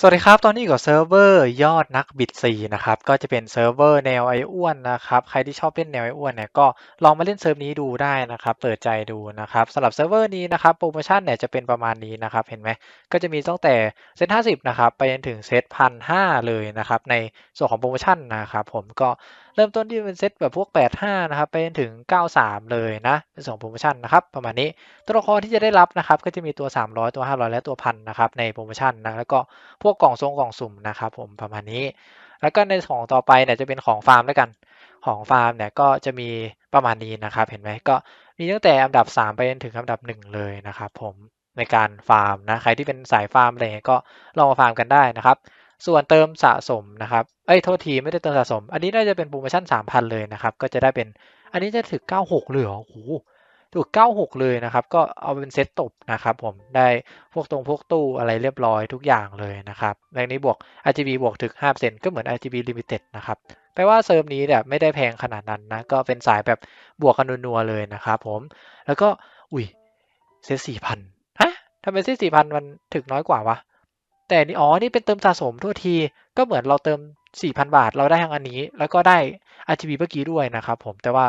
สวัสดีครับ ตอนนี้กับเซิร์ฟเวอร์ยอดนักบิดซีนะครับ ก็จะเป็นเซิร์ฟเวอร์แนวไออ้วนนะครับ ใครที่ชอบเล่นแนวไออ้วนเนี่ยก็ลองมาเล่นเซิร์ฟนี้ดูได้นะครับ เปิดใจดูนะครับสำหรับเซิร์ฟเวอร์นี้นะครับโปรโมชั่นเนี่ยจะเป็นประมาณนี้นะครับ เห็นไหมก็จะมีตั้งแต่เซต50นะครับ ไปจนถึงเซตพันห้าเลยนะครับ ในส่วนของโปรโมชั่นนะครับผมก็ เริ่มต้นที่เป็นเซตแบบพวก 85 นะครับ ไปจนถึง 93 เลยนะในส่วนของโปรโมชั่นนะครับ ประมาณนี้ ตัวละครที่จะได้รับนะครับ ก็จะมีตัว 300 ตัว 500 และตัวพันนะครับ ในโปรโมชั่นนะ แล้วก็พวกกล่องทรงกล่องสุ่มนะครับ ผมประมาณนี้ แล้วก็ในของต่อไปเนี่ยจะเป็นของฟาร์มแล้วกัน ของฟาร์มเนี่ยก็จะมีประมาณนี้นะครับ เห็นไหมก็มีตั้งแต่อันดับ 3 ไปจนถึงอันดับ 1 เลยนะครับ ผมในการฟาร์มนะ ใครที่เป็นสายฟาร์มอะไรเงี้ยก็ลองมาฟาร์มกันได้นะครับ ส่วนเติมสะสมนะครับ เอ้ยโทษทีไม่ได้เติมสะสม อันนี้น่าจะเป็นโปรโมชั่น 3,000 เลยนะครับ ก็จะได้เป็น อันนี้จะถึง 96 เลยเหรอโอ้โหถูก 96 เลยนะครับ ก็เอาเป็นเซตตบนะครับ ผม ได้พวกตรงพวกตู้อะไรเรียบร้อยทุกอย่างเลยนะครับในนี้บวก RGB บวกถึง5%ก็เหมือน RGB Limited นะครับ แปลว่าเซิร์ฟนี้เนี่ยไม่ได้แพงขนาดนั้นนะ ก็เป็นสายแบบบวกกันนัวๆเลยนะครับผม แล้วก็ อุ้ย เซต4,000ฮะทำไมเซต4,000 มันถึกน้อยกว่าวะ แต่นี่อ๋อนี่เป็นเติมสะสมโทษที ก็เหมือนเราเติม 4,000 บาท เราได้ทั้งอันนี้ แล้วก็ได้ RGB เมื่อกี้ด้วยนะครับผมแต่ว่า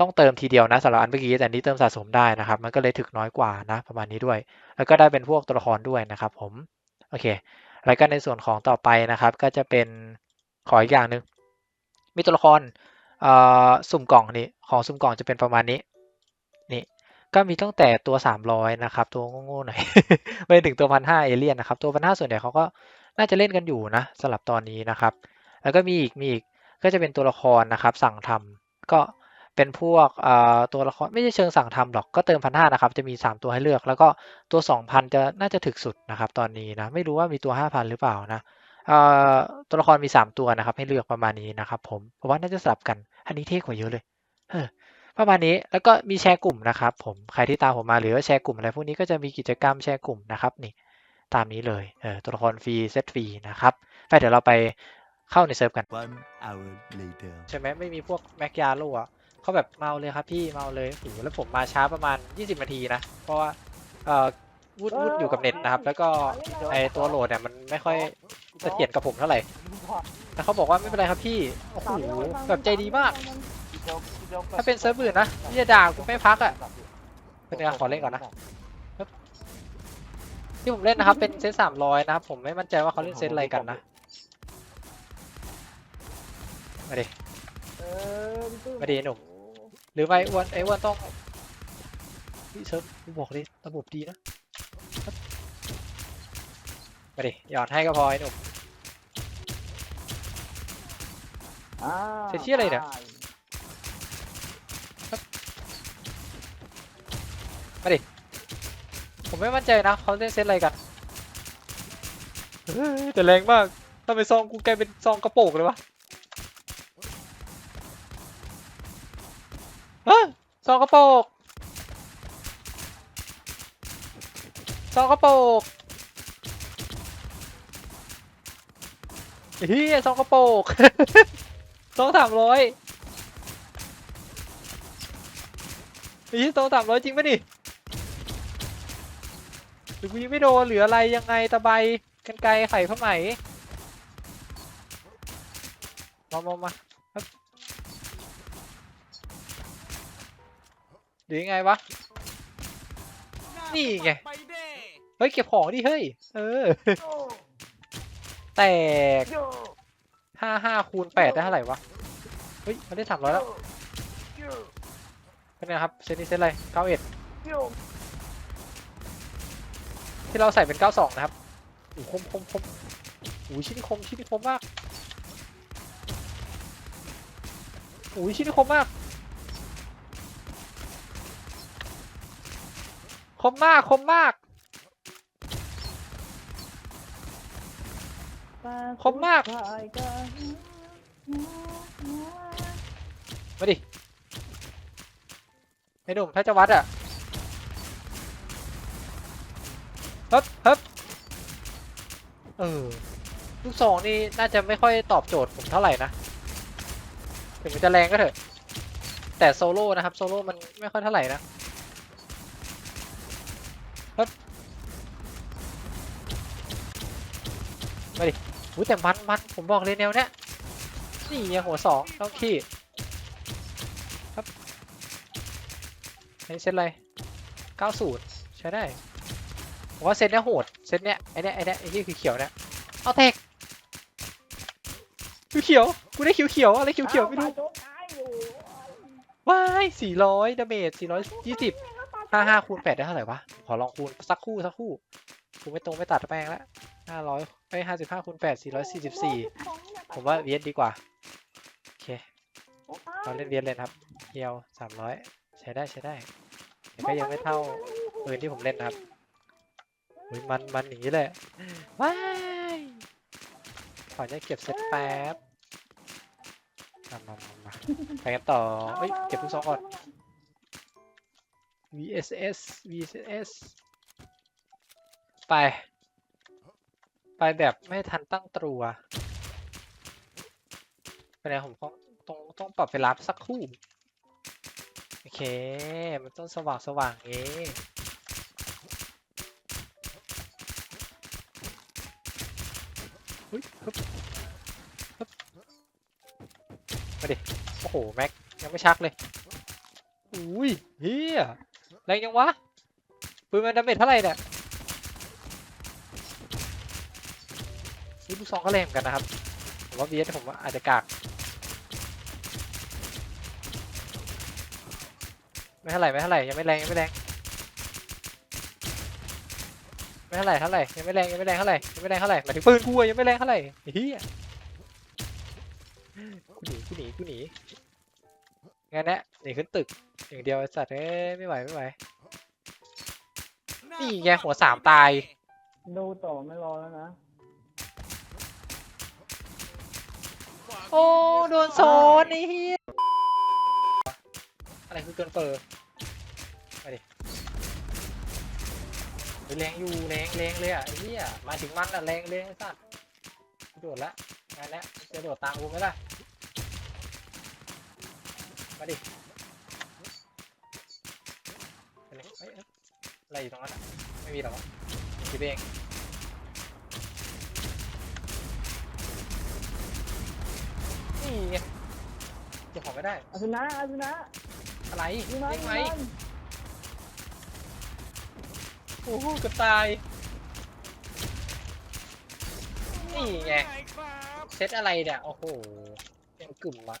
ต้องเติมทีเดียวนะสำหรับอันเมื่อกี้แต่อันนี้เติมสะสมได้นะครับ มันก็เลยถึกน้อยกว่านะประมาณนี้ด้วย แล้วก็ได้เป็นพวกตัวละครด้วยนะครับผมโอเค แล้วก็ในส่วนของต่อไปนะครับ ก็จะเป็นขออีกอย่างหนึ่งมีตัวละครสุ่มกล่องนี่ของสุ่มกล่องจะเป็นประมาณนี้ ก็มีตั้งแต่ตัว300นะครับ ตัวโง่ๆหน่อย ไปถึงตัวพันห้าเอเลียนนะครับ ตัวพันห้าส่วนใหญ่เขาก็น่าจะเล่นกันอยู่นะสำหรับตอนนี้นะครับ แล้วก็มีอีกมีอีกก็จะเป็นตัวละครนะครับ สั่งทำก็เป็นพวกอ่อตัวละครไม่ใช่เชิงสั่งทำหรอกก็เติมพันห้านะครับ จะมี 3 ตัวให้เลือก แล้วก็ตัว 2,000 จะน่าจะถึกสุดนะครับ ตอนนี้นะ ไม่รู้ว่ามีตัว 5,000 หรือเปล่านะอ่อตัวละครมี 3 ตัวนะครับ ให้เลือกประมาณนี้นะครับ ผมเพราะว่าน่าจะสลับกัน อันนี้เท่กว่าเยอะเลยเออ ประมาณนี้แล้วก็มีแชร์กลุ่มนะครับ ผมใครที่ตามผมมาหรือว่าแชร์กลุ่มอะไรพวกนี้ก็จะมีกิจกรรมแชร์กลุ่มนะครับนี่ตามนี้เลยเออตัวละครฟรีเซตฟรีนะครับไปเดี๋ยวเราไปเข้าในเซิร์ฟกัน One hour later. ใช่ไหมไม่มีพวกแม็กยาโลอะเขาแบบเมาเลยครับพี่เมาเลยโอ้โหแล้วผมมาช้าประมาณ 20 นาทีนะ เพราะว่าเอ่อวุ่นวุ่นอยู่กับเน็ตนะครับ แล้วก็ไอตัวโหลดเนี่ยมันไม่ค่อยเสถียรกับผมเท่าไหร่แต่เขาบอกว่าไม่เป็นไรครับพี่โอ้โหแบบใจดีมาก ถ้าเป็นเซิร์ฟอื่นนะที่จะด่ากูไม่พักอะเป็นไงขอเล่นก่อนนะที่ผมเล่นนะครับเป็นเซตสามร้อยนะครับผมไม่มั่นใจว่าเขาเล่นเซตอะไรกันนะมาดิมาดิหนุ่มหรือไม่อ้วนไอ้อ้วนต้องพี่เซิร์ฟกูบอกเลยระบบดีนะมาดิหยอดให้ก็พอไอ้หนุ่มเสร็จที่อะไรเนี่ย ผมไม่มั่นใจนะเขาเล่นเซตอะไรกันเฮ้ยแต่แรงมากทำไมซองกูกลายเป็นซองกระโปงเลยวะฮะซองกระโปงซองกระโปงเฮียซองกระโปงซองสามร้อยเฮียซองสามร้อยจริงปะนี่ หรือกูยังไม่โดนหรืออะไรยังไงตะไบกันไกลไข่ผ้าไหมมามามาหรือยังไงวะ นี่ไง เฮ้ย เก็บของดิ เฮ้ย เออ แตกห้าห้าคูณแปดได้เท่าไหร่วะ เฮ้ย มันได้สามร้อยแล้ว เป็นไงครับ เซตนี้เซตอะไรเก้าเอ็ด ที่เราใส่เป็น 92 นะครับโอ้คมคมคมโอ้ยชิ้นคมชิ้นคมมากโอ้ยชิ้นคมมาก คมมาก คมมาก คมมาก มาดิ ไอ้หนุ่มถ้าจะวัดอะ ฮึบฮึบเออลูกซองนี่น่าจะไม่ค่อยตอบโจทย์ผมเท่าไหร่นะถึงมันจะแรงก็เถอะ แต่โซโล่นะครับโซโล่มันไม่ค่อยเท่าไหร่นะฮึบมาดิอุ้ยแต่มันมันผมบอกเลยแนวเนี้ยนี่ไงหัวสองต้องขี้ครับอันนี้เซตอะไร 90 ใช้ได้ ผมว่าเซตเนี้ยโหด เซตเนี้ยไอเนี้ยไอเนี้ยไอที่คือเขียวเนี้ยเอาเทคคือเขียวกูได้เขียวเขียวๆอะไรเขียวเขียวๆไม่รู้โจ๊กตายอยู่ว้ายสี่ร้อยดาเมจสี่ร้อยยี่สิบห้าห้าคูณแปดได้เท่าไหร่วะ ขอลองคูณสักครู่สักครู่คูณไม่ตรงไม่ตัดแป้งแล้วห้าร้อยไปห้าสิบห้าคูณแปดสี่ร้อยสี่สิบสี่ผมว่าเวียดดีกว่า โอเคเราเล่นเวียดเลยนะครับเฮียวสามร้อยใช้ได้ใช้ได้แต่ก็ยังไม่เท่าปืนที่ผมเล่นนะครับ อุ๊ยมันมันอย่างนี้เลยว้ายขอจะเก็บเซตแป๊บมามามามาไปกันต่อเอ้ยเก็บทุกซองก่อน VSS VSS ไป ไปแบบไม่ทันตั้งตัวไปไหนผมต้องต้องต้องปรับเวลาสักครู่ โอเค มันต้องสว่างสว่างเอง เฮ้ยฮึบฮึบมาดิ โอ้โห แม็ก ยังไม่ชักเลย อุ้ยเฮียแรงยังวะ ปืนมันดาเมจเท่าไหร่เนี่ยนี่ลูกซองก็แรงเหมือนกันนะครับผมว่า VS ผมว่าอาจจะกาก ไม่เท่าไหร่ไม่เท่าไหร่ยังไม่แรงยังไม่แรง ไม่เท่าไหร่เท่าไหร่ยังไม่แรงยังไม่แรงเท่าไหร่ยังไม่แรงเท่าไหร่หมายถึงปืนกูอะยังไม่แรงเท่าไหร่ไอ้เฮียกูหนีกูหนีกูหนีงั้นแนะหนีขึ้นตึกอย่างเดียวไอ้สัตว์เอ้ยไม่ไหวไม่ไหว นี่ไงหัวสามตาย ดูต่อไม่รอแล้วนะ โอ้โดนโซนไอ้เฮียอะไรคือเกินเฟอร์ แรงอยู่แรงแรงเลยอะไอ้เหี้ยมาถึงมันอะแรงเลยไอ้สัตว์โดดละงานแล้วจะโดดตามกูไหมล่ะมาดิไปเลยเอ้ยเอ้ยอะไรอยู่ตรงนั้นอะไม่มีหรอกวะคิดเองนี่ไงเก็บของไม่ได้อาสุนะอาสุนะอะไรยิงมันยิงยิงไหมมันโอ้โหกือบตาย นี่ไง เซตอะไรเนี่ย โอ้โหยังกึ่มอะ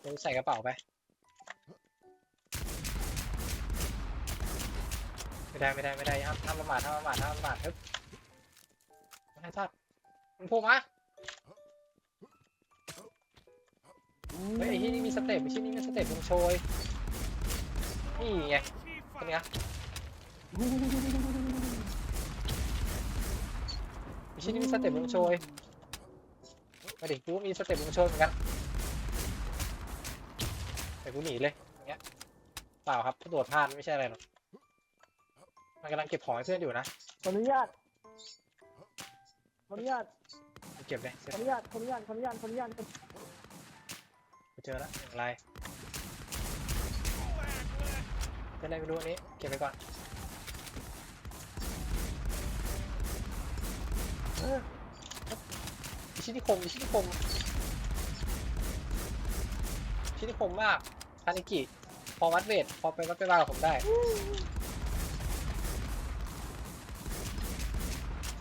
เดี๋ยวใส่กระเป๋าไป ไม่ได้ไม่ได้ไม่ได้ห้ามห้ามประมาทห้ามประมาทห้ามประมาทครับไม่ให้ทอดมันโผล่มาเฮ้ยไอ้ที่นี่มีสเต็ปไอ้ที่นี่มีสเต็ปวงโชยนี่ไงเป็นไง ไอ้ที่นี่มีสเต็ปวงโชยมาดิกูก็มีสเต็ปวงโชยเหมือนกันแต่กูหนีเลยอย่างเงี้ยเปล่าครับกระโดดพลาดไม่ใช่อะไรหรอกมันกำลังเก็บของให้เพื่อนอยู่นะขออนุญาตขออนุญาตกูเก็บเลยเสร็จขออนุญาตขออนุญาตขออนุญาตขออนุญาตกูเจอแล้วหนึ่งลายเป็นอะไรไม่รู้อันนี้เก็บไปก่อน ออมีชิ้นที่คมมีชิ้นที่คมชิ้นที่คมมากคานิกิพอวัดเวทพอไปวัดไปว่ากับผมได้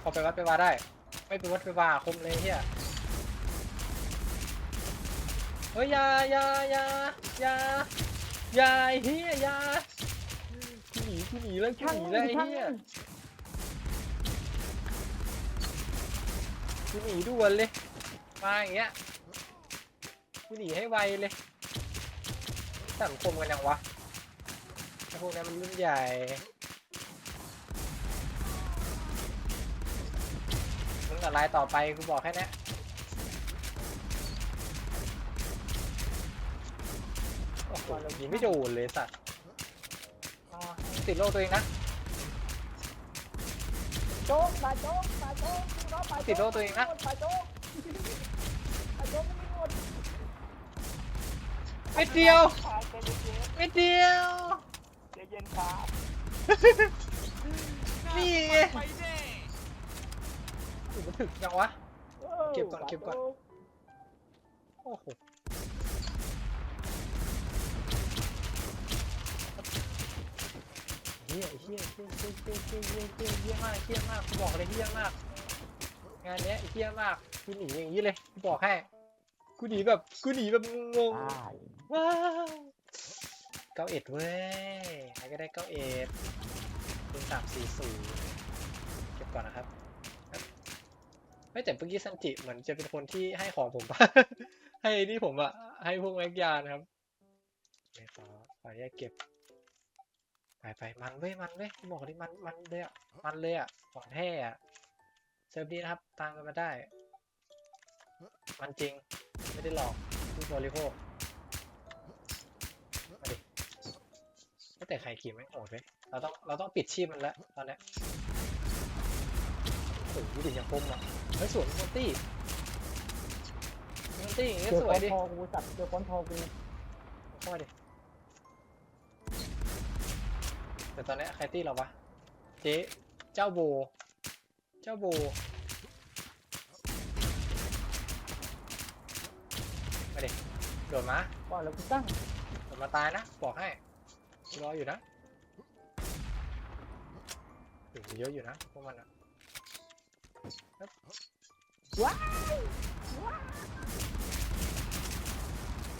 พอไปวัดไปว่าได้ ไม่ไปวัดไปว่าคมเลยเฮียเฮ้ยยายายายายาไอ้เฮียยากูหนีกูหนีแล้วกูช่หนีแล้วเฮีย กูหนีด่วนเลย มาอย่างเงี้ยกูหนีให้ไวเลย สังคมกันยังวะไอ้พวกนี้มันรุ่นใหญ่มึงกับลายต่อไปกูบอกแค่นี้ยโอ้โหยิงไม่โดนเลยสัตว์ติดโลตัวเองนะ โจ๊กตาโจ๊ก ตายโจ๊กตายติดโล่ตัวเองนะตายโจ๊กตายโจ๊กไม่มีหมดเม็ดเดียวตายใจเย็นเม็ดเดียว ๆใจเย็นครับนี่ไงถึงมันถึงยังวะ เก็บก่อนเก็บก่อน โอ้โหเฮียเฮียเฮียเฮียเฮียเฮียเฮียเฮียเฮียมากเฮียมากกูบอกเลยเฮียมาก งานเนี้ยเฮียมากกูหนีอย่างนี้เลยกูบอกให้กูหนีแบบกูหนีแบบงงตายๆว้าวเก้าเอ็ดเว้ยใครก็ได้เก้าเอ็ดเป็นสามสี่ศูนย์เก็บก่อนนะครับครับไม่แต่เมื่อกี้ซันจิเหมือนจะเป็นคนที่ให้ของผมปะ ให้นี่ผมอะให้พวกแม็กยานะครับไม่ขอขอแยกเก็บ ไปไปมันเว้ยมันเว้ยบอกเลยมันมันเลยอะมันเลยอะของแท้อะเซิร์ฟนี้นะครับ ตามกันมาได้ มันจริง ไม่ได้หลอกผู้บริโภคมาดิไม่แต่ใครขี่ไม่งโหดเว้ยเราต้อง เราต้องปิดชีพมันแล้วตอนเนี้ยโอ้โหดิอย่างคมอะเฮ้ยสวยมอนตี้มอนตี้อย่างเจเงี้ยอสควยอนดิทอกูสัตว์เจอคอนทอกูเข้ามาดิแต่ตอนเนี้ยใครตี้เราวะ เจ๊ เจ้าโบ เจ้าโบมาดิโดดมาว่าแล้วกูตั้งโดดมาตายนะ บอกให้รออยู่นะถึงเยอะอยู่นะพวกมันอะครับว้าย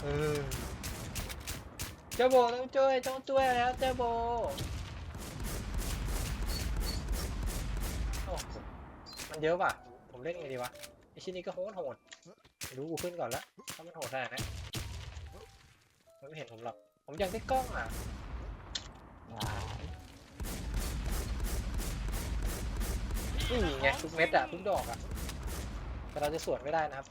เออเจ้าโบต้องช่วยต้องช่วยแล้วเจ้าโบ มันเยอะป่ะ ผมเล่นไงดีวะไอชิ้นนี้ก็โหดโหดดูกูขึ้นก่อนละถ้ามันโหดขนาดนั้นมันไม่เห็นผมหรอก ผมยังได้กล้องอะนี่ไงทุกเม็ดอะทุกดอกอะ แต่เราจะสวนไม่ได้นะครับ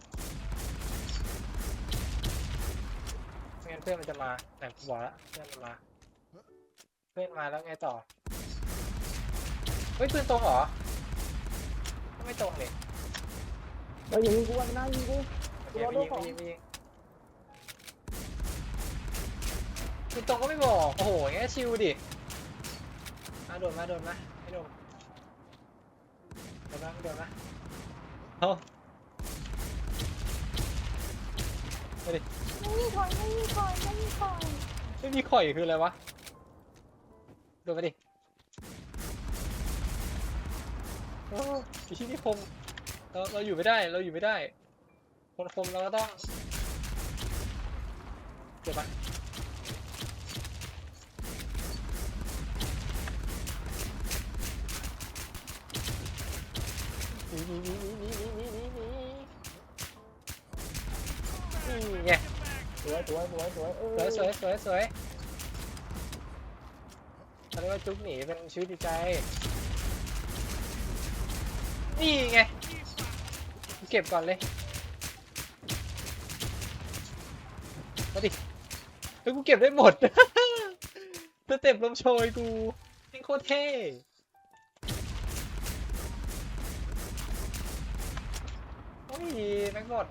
ไม่งั้นเพื่อนมันจะมาแต่ผมบอกแล้วเพื่อนมันมา เพื่อนมาแล้วไงต่อ เฮ้ยปืนตรงเหรอ ไม่ตรงเลยเฮ้ยอย่ายิงกูวันนะยิงกูโอเคไม่ยิงไม่ยิงไม่ยิงปืนตรงก็ไม่บอก โอ้โหอย่างเงี้ยชิวดิ มาโดนมาโดนมาไม่โดนโดนมาไม่โดนมาเอาไม่มีคอยไม่มีคอยไม่มีคอยไม่มีข่อยคืออะไรวะ โดนมาดิ โอ้ยที่นี่คมเราเราอยู่ไม่ได้เราอยู่ไม่ได้ คนคมเราก็ต้องเดี๋ยวมาหนีหนีหนีหนีหนีหนีหนีหนีหนีนี่ไงสวยสวยสวยสวยเออสวยสวยสวยสวยเขาเรียกว่าจุกหนีเป็นชีวิตจิตใจ นี่ไง เก็บก่อนเลยมาดิเฮ้ยกูเก็บได้หมด สเต็ปลมโชยกูนี่โคตรเท่โอ้ยแม็กหมด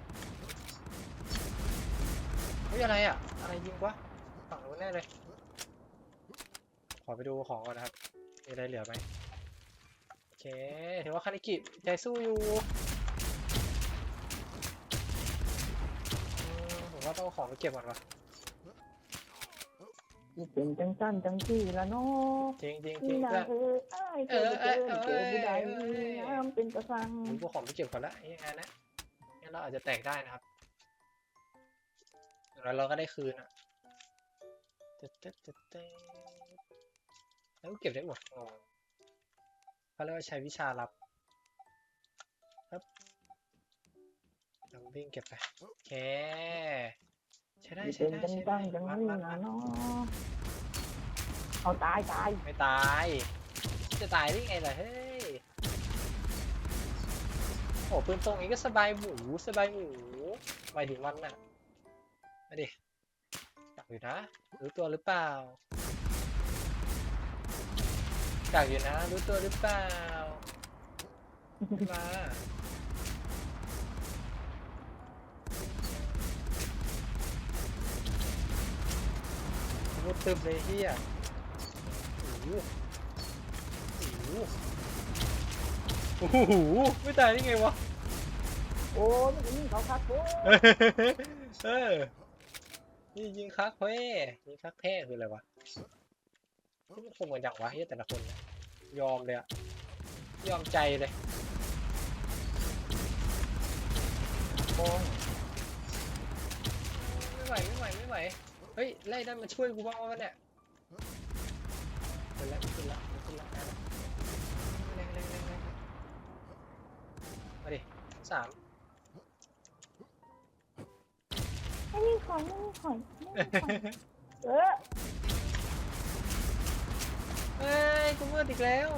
เฮ้ยอะไรอะ อะไรยิงวะฝั่งนู้นแน่เลย ขอไปดูของก่อนนะครับ มีอะไรเหลือไหม เคถือว่าคานิกิใจสู้อยู่อืมผมว่าต้องเอาของไปเก็บก่อนวะเป็นจังสั้นจังซี่ละเนาะจริงจริงจรินี่งนาเพื่อนเออไอ้เจอเจอเจอผู้ใดมีน้ำเป็นกระสังผมก็ของไปเก็บก่อนละยังไงนะงั้นเราอาจจะแตกได้นะครับอย่างน้อยเราก็ได้คืนอะเต๊ะเต๊ะเต๊ะเต๊ะแล้วก็เก็บได้หมดงง เขาเรียกว่าใช้วิชาลับครับลองวิ่งเก็บไปโอเคใช้ได้ใช้เป็นได้จังใช้จัได้งจังมัดนี่มัดนะมัดเนาะเอาตายตายไม่ตาย จะตายได้ไงล่ะเฮ้ยโอ้ปืนตรงนี้ก็สบายหมูสบายหมูหมายถึงมันน่ะมาดิจักอยู่นะรู้ตัวหรือเปล่า จักอยู่นะ รู้ตัวหรือเปล่ามามุดตึมเลยเฮียโอ้โหโอ้โหโอ้โหโอ้โหไม่ตายได้ไงวะ โอ้ยมันยิงเขาคัดโอ้ยเออ นี่ยิงคักเพ่ยิงคักแท้คืออะไรวะ มันคงเหมือนอย่างวะเฮียแต่ละคนเนี่ยยอมเลยอะยอมใจเลยโอ้ยไม่ไหวไม่ไหวไม่ไหว เฮ้ยไล่นั่นมาช่วยกูบ้างวะเนี่ยขึ้นละขึ้นละขึ้นละได้ละเร่งเร่งเร่งเร่งมาดิสามไม่มีของไม่มีของไม่มีของเออ เฮ้ยกูมืดอีกแล้ว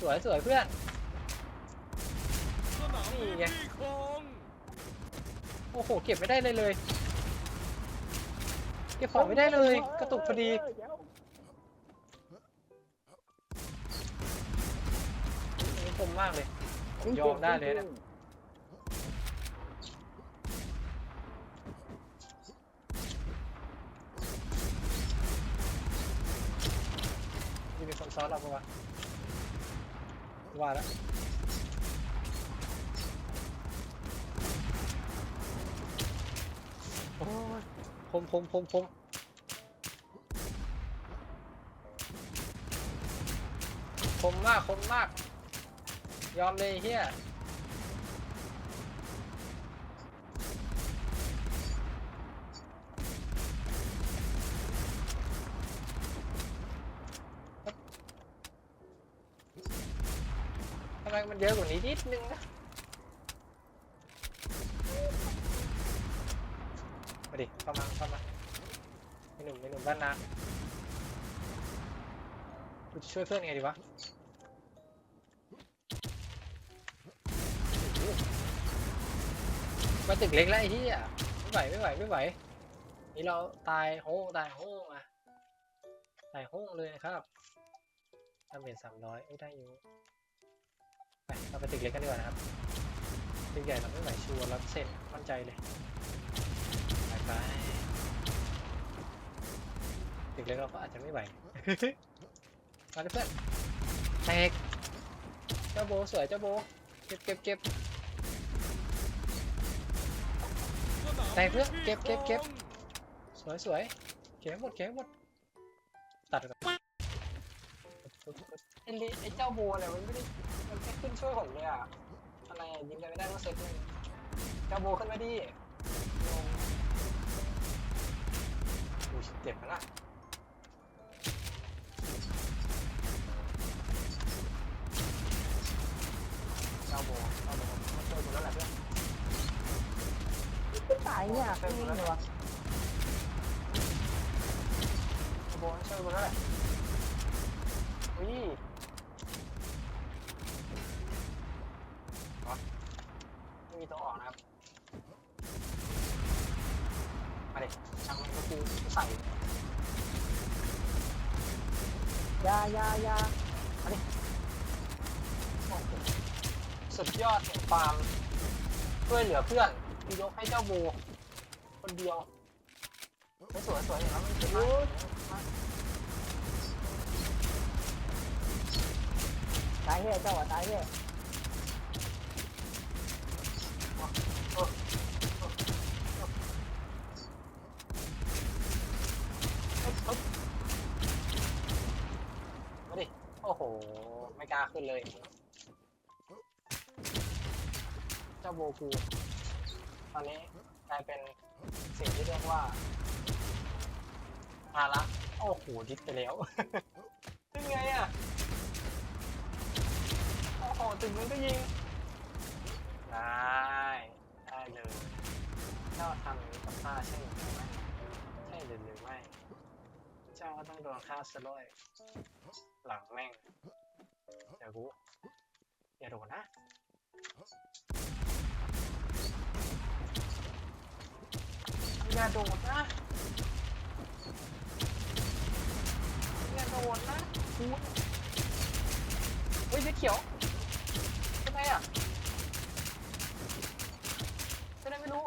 สวยสวยเพื่อนนี่ไงโอ้โห เก็บไม่ได้เลยเลย เก็บของไม่ได้เลย กระตุกพอดี คมมากเลย ผมยอมได้เลยนะนี่เป็นค อนเราปะวะว่าแล้วโอ้ยพมพมคมคมคมมากคมมาก ยอมเลยเฮียทำไมมัน เยอะกว่านี้นิดนึงนะมาดิเข้ามาเข้ามาไอ้หนุ่มไอ้หนุ่มบ้านนากูจะช่วยเพื่อนไงดีวะมาตึกเล็กแล้วไอ้ที่อะไม่ไหวไม่ไหวไม่ไหวนี่เราตายโห้งตายโห้งอะตายโห้งเลยนะครับดาเมจสามร้อยได้อยู่ เราไปตึกเล็กกันดีกว่านะครับตึกใหญ่เราไม่ไหวชัวร์ร้อยเปอร์เซ็นต์มั่นใจเลยไปไปตึกเล็กเราก็อาจจะไม่ไหวมาดิเพื่อนแตกเจ้าโบสวยเจ้าโบเก็บเก็บเก็บแตกเพื่อนเก็บเก็บเก็บสวยสวยเก็บให้หมดเก็บให้หมดตัดก่อน ไอ้ลิไอ้เจ้าโบเนี่ยมันไม่ได้มันแค่ขึ้นช่วยผมเลยอะอะไรอะยิงกันไม่ได้ต้องเซตหนึ่งเจ้าโบขึ้นมาดิงงอุ้ยเจ็บนะเจ้าโบเจ้าโบมาช่วยกูแล้วแหละเพื่อนก็ตายเนี่ยช่วยกูแล้วเลยวะเจ้าโบช่วยกูแล้วแหละ อุ้ยไม่มีตัวออกนะครับ มาเดิช่างมันก็คือใส่ยายาอยาโอ้โหสุดยอดแห่งความช่วยเหลือเพื่อนที่ยกให้เจ้าโบคนเดียว สวยสวยอย่างนั้นมันสวย มากตายแค่เจ้าอะตายแค่มาดิ โอ้โห ไม่กล้าขึ้นเลย เจ้าโบกู ตอนนี้กลายเป็นสิ่งที่เรียกว่าภาระโอ้โห ดิสไปแล้ว เป็นไงอะ โอ้โหถึงมันก็ยิง ได้ ได้เลยเจ้าทำอย่างนี้กับข้าใช่หรือไม่ใช่หรือไม่ เจ้าก็ต้องโดนฆ่าซะด้วยหลังแม่งเดี๋ยวกูอย่าโดนนะอย่าโดดนะอย่าโดดนะกูเฮ้ยสีเขียว อะไม่ได้ไม่รู้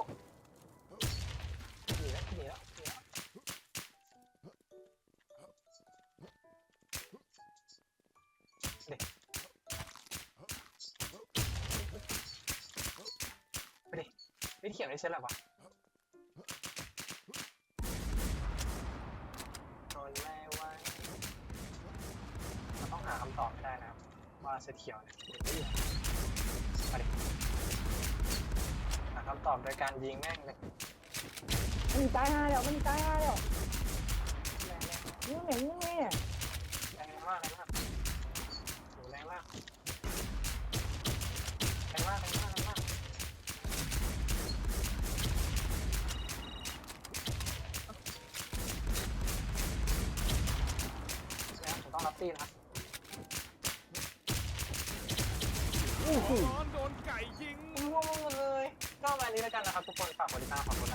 ไปดิไม่เขียนได้ใช่หรอวะตอนแรกว่าเราต้องหาคำตอบได้นะว่าเสถียรเนี่ยเป็นเรื่อง อบโดยการยิงแม่งเลยมันตายห่าแล้วมันตายห่าแล้วแรงแรงยิงแม่ยิงแม่แรงมากแรงมากโหแรงมากแรงมากแรงมากแรงมากแล้วผมต้องรับตีนะครับ นี้แล้วกันะครับทุกคนฝากบริกาค์นะครับให้ดูคลิปต่องครับไว้เจอกันในคลิ